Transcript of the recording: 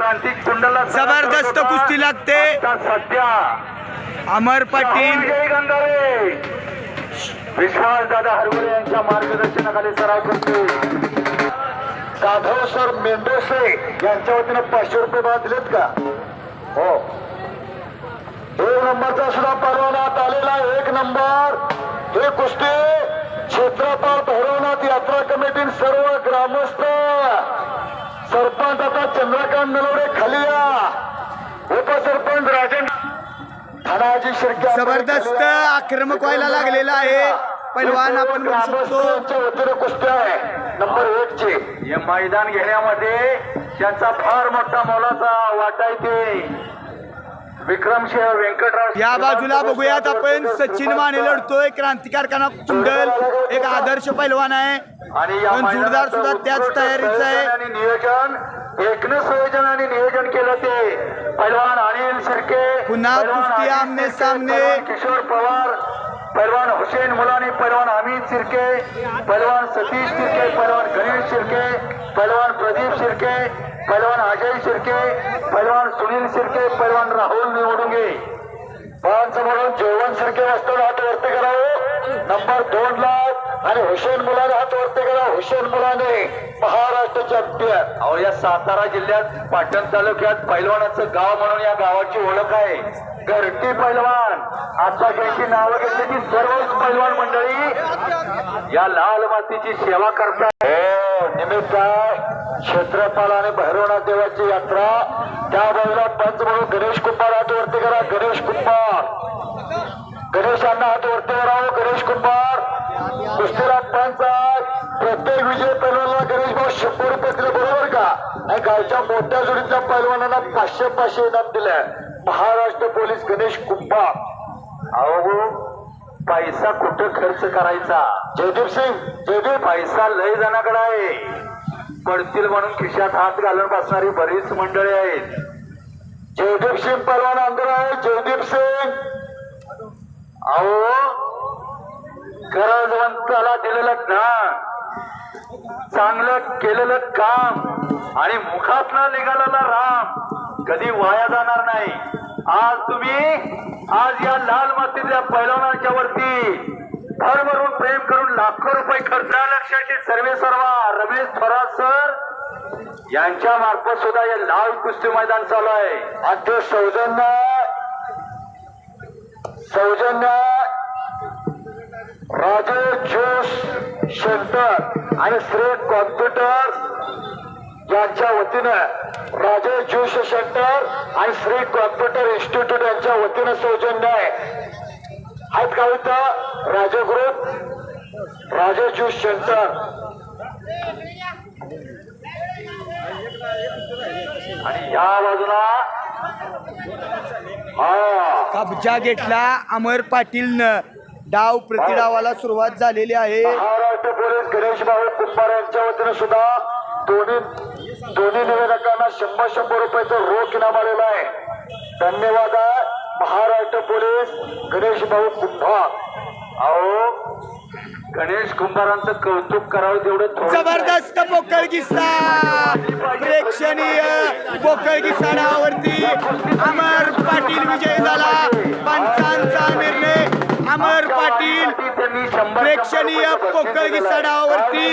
क्रांती कुंडला जबरदस्त कुस्ती लागते. सध्या. अमर पाटील. विश्वास दादा हरवले यांच्या मार्गदर्शनाखाली सराव करते. जाधव सर मेंढोसे यांच्या वतीनं पाचशे रुपये मला दिलेत का? हो. एक नंबरचा सुद्धा परवानात आलेला एक नंबर. हे कुस्ती क्षेत्रपाल भैरवनाथ यात्रा कमिटी सर्व ग्रामस्थ सरपंच आता चंद्रकांत नलवडे खाली या. उपसरपंच राजन धनाजी शिर्के जबरदस्त आक्रमक व्हायला लागलेला आहे. पैलवान आपण वतीने कुस्ती आहे. नंबर एक चे. हे मैदान घेण्यामध्ये त्यांचा फार मोठा मोलाचा वाटा येते. विक्रमसिंह व्यंकटराव या बाजूला बघूयात आपण. सचिन माने लढतोय क्रांतिकार काना कुंडल. एक आदर्श पैलवान आहे. या पण मैदानाचं सुद्धा त्याच तयारीचं आहे. आणि नियोजन एकने संयोजन आणि नियोजन केलं ते पैलवान अनिल शिर्के पुन्हा कुस्ती आमने सामने. किशोर पवार पैलवान हुसेन मुलानी पैलवान अमित शिर्के पैलवान सतीश शिर्के पैलवान गणेश शिर्के पैलवान प्रदीप शिर्के पैलवान अजय शिर्के पैलवान सुनील शिर्के पैलवान राहुल निवडुंगे समोरून जेवण शिर्के वाजता हात वरती करावं नंबर दोन ला आणि हुसेन मुलाने हात वरती करा हुसेन मुलाने महाराष्ट्र चॅम्पियन अहो या सातारा जिल्ह्यात पाटण तालुक्यात पैलवानाचं गाव म्हणून या गावाची ओळख आहे. घरटी पैलवान. आता त्यांची नावं घेतली की सर्वच पैलवान मंडळी. या लाल मातीची सेवा करतात हो निमित्त क्षेत्रपाल आणि भैरवनाथ देवाची यात्रा. त्या बाजूला पंच म्हणून गणेश कुंभार हात वरती करा गणेश कुंभार. गणेशांना हात वरती करावं गणेश कुंभार कुस्तीला पंचायत प्रत्येक विजय पैलवानाला गणेश भाऊ शंभर रुपये दिले बरोबर का? आणि गावच्या मोठ्या जोडीतल्या पैलवानांना पाचशे पाचशे इनाम दिले. महाराष्ट्र पोलीस गणेश कुंभार. अहो पैसा कुठं खर्च करायचा? जयदीप सिंग जयदीप. पैसा लय जणाकडे आहे. पडतील म्हणून खिशात हात घालून बसणारी बरीच मंडळी आहेत. जयदीप सिंग पैलवान अंदर आहे. जयदीप सिंग. अहो गरजवंताला दिलेलं ज्ञान चांगलं केलेलं काम आणि मुखात निघालेला राम कधी वाया जाणार नाही. आज तुम्ही आज या लाल मातीतल्या पैलवानाच्या वरती भरभरून प्रेम करून लाखो रुपये खर्च लक्षाची सर्वे सर्वा रमेश थोरात सर यांच्या मार्फत सुद्धा हे लाल कुस्ती मैदान चालू आहे. आणि सौजन्य सौजन्य राजेश ज्यूस सेंटर आणि श्री कॉम्प्युटर यांच्या वतीनं राजेश ज्यूस सेंटर आणि श्री कॉम्प्युटर इन्स्टिट्यूट यांच्या वतीनं सौजन्य आहे. आहेत का इथं? राजे ग्रुप? राजे ज्यूस सेंटर आणि या बाजूला कब्जा घेतला अमर पाटीलनं. डाव प्रतिडावाला सुरुवात झालेली आहे. महाराष्ट्र पोलीस गणेश भाऊ कुंभार यांच्या वतीने सुद्धा दोन्ही दोन्ही निवेदकांना शंभर शंभर रुपयाचं रोख इनाम आलेलं आहे. धन्यवाद आहे. महाराष्ट्र पोलीस गणेश भाऊ कुंभार अहो गणेश कुंभारांचं कौतुक करावं तेवढं जबरदस्त पोकळ किस्सा. प्रेक्षणीय पोकळ किस्सा डावावरती अमर पाटील विजय झाला पंचांचा निर्णय. अमर पाटील प्रेक्षणीय पोकळ किस्सा डावावरती